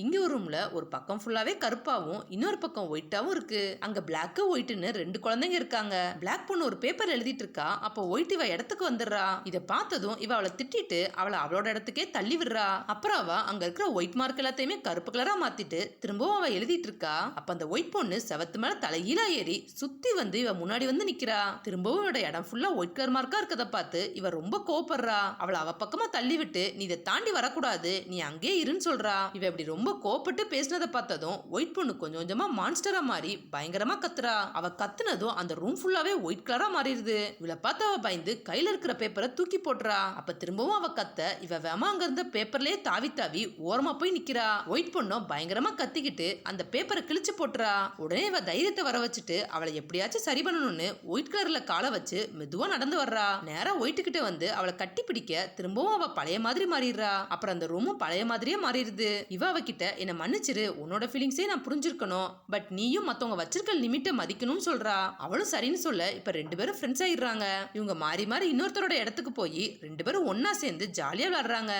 இங்கே ஒரு ரூமில் ஒரு பக்கம் ஃபுல்லாகவே கருப்பாகவும் இன்னொரு பக்கம் ஒயிட்டாகவும் இருக்குது அங்கே பிளாக் ஒயிட்டுன்னு ரெண்டு குழந்தைங்க இருக்காங்க. பிளாக் பொண்ணு ஒரு பேப்பர் எழுதிட்டு இருக்கா. அப்போ ஒயிட் இவ இடத்துக்கு வந்துடுறா. இதை பார்த்ததும் இவ அவளை திட்டிட்டு அவளை அவளோட இடத்துக்கே தள்ளி விடுறா. அப்புறம் அவ அங்கே இருக்கிற ஒயிட் மார்க் எல்லாத்தையுமே கருப்பு கலராக மாற்றிட்டு திரும்பவும் அவள் எழுதிட்டு இருக்கா. அப்போ அந்த ஒயிட் பொண்ணு செவத்து மேலே தலைகீழா ஏறி சுற்றி வந்து இவ முன்னாடி வந்து நிற்கிறா திரும்பவும் இவட இடம் ஃபுல்லாக ஒயிட் கலர் மார்க்காக இருக்கதை பார்த்து இவ ரொம்ப கோவப்படுறா. அவளை அவ பக்கமாக தள்ளி விட்டு நீ இதை தாண்டி வரக்கூடாது. நீ அங்கேயே இருன்னு சொல்றா. இவ இப்படி ரொம்ப ரொம்ப கோவப்பட்டு பேசினதை பார்த்ததும் ஒயிட் பொண்ணு கொஞ்சம் கொஞ்சமா மான்ஸ்டரா மாறி பயங்கரமா கத்துறா. அவ கத்துனதும் அந்த ரூம் ஃபுல்லாவே ஒயிட் கலரா மாறிடுது. இவளை பார்த்து அவ பயந்து கையில இருக்கிற பேப்பரை தூக்கி போட்டுறா. அப்ப திரும்பவும் அவ கத்த இவ வேமா இருந்த பேப்பர்லயே தாவி தாவி ஓரமா போய் நிக்கிறா. ஒயிட் பொண்ணும் பயங்கரமா கத்திக்கிட்டு அந்த பேப்பரை கிழிச்சு போட்டுறா. உடனே இவ தைரியத்தை வர வச்சுட்டு அவளை எப்படியாச்சும் சரி பண்ணணும்னு ஒயிட் கலர்ல காலை வச்சு மெதுவா நடந்து வர்றா. நேரா ஒயிட்டுக்கிட்ட கிட்ட வந்து அவளை கட்டி பிடிக்க திரும்பவும் அவ பழைய மாதிரி மாறிடுறா. அப்புறம் அந்த ரூமும் பழைய மாதிரியே மாறிடுது. இவ அவகிட்ட என்னை மன்னிச்சிரு. உன்னோட ஃபீலிங்ஸே நான் புரிஞ்சிருக்கணும். பட் நீயும் மற்றவங்க வச்சிருக்க லிமிட்டை மதிக்கணும்னு சொல்கிறா அவளும் சரின்னு சொல்ல இப்போ ரெண்டு பேரும் ஃப்ரெண்ட்ஸ் ஆயிடுறாங்க. இவங்க மாறி மாறி இன்னொருத்தரோட இடத்துக்கு போய் ரெண்டு பேரும் ஒன்றா சேர்ந்து ஜாலியாக விளாட்றாங்க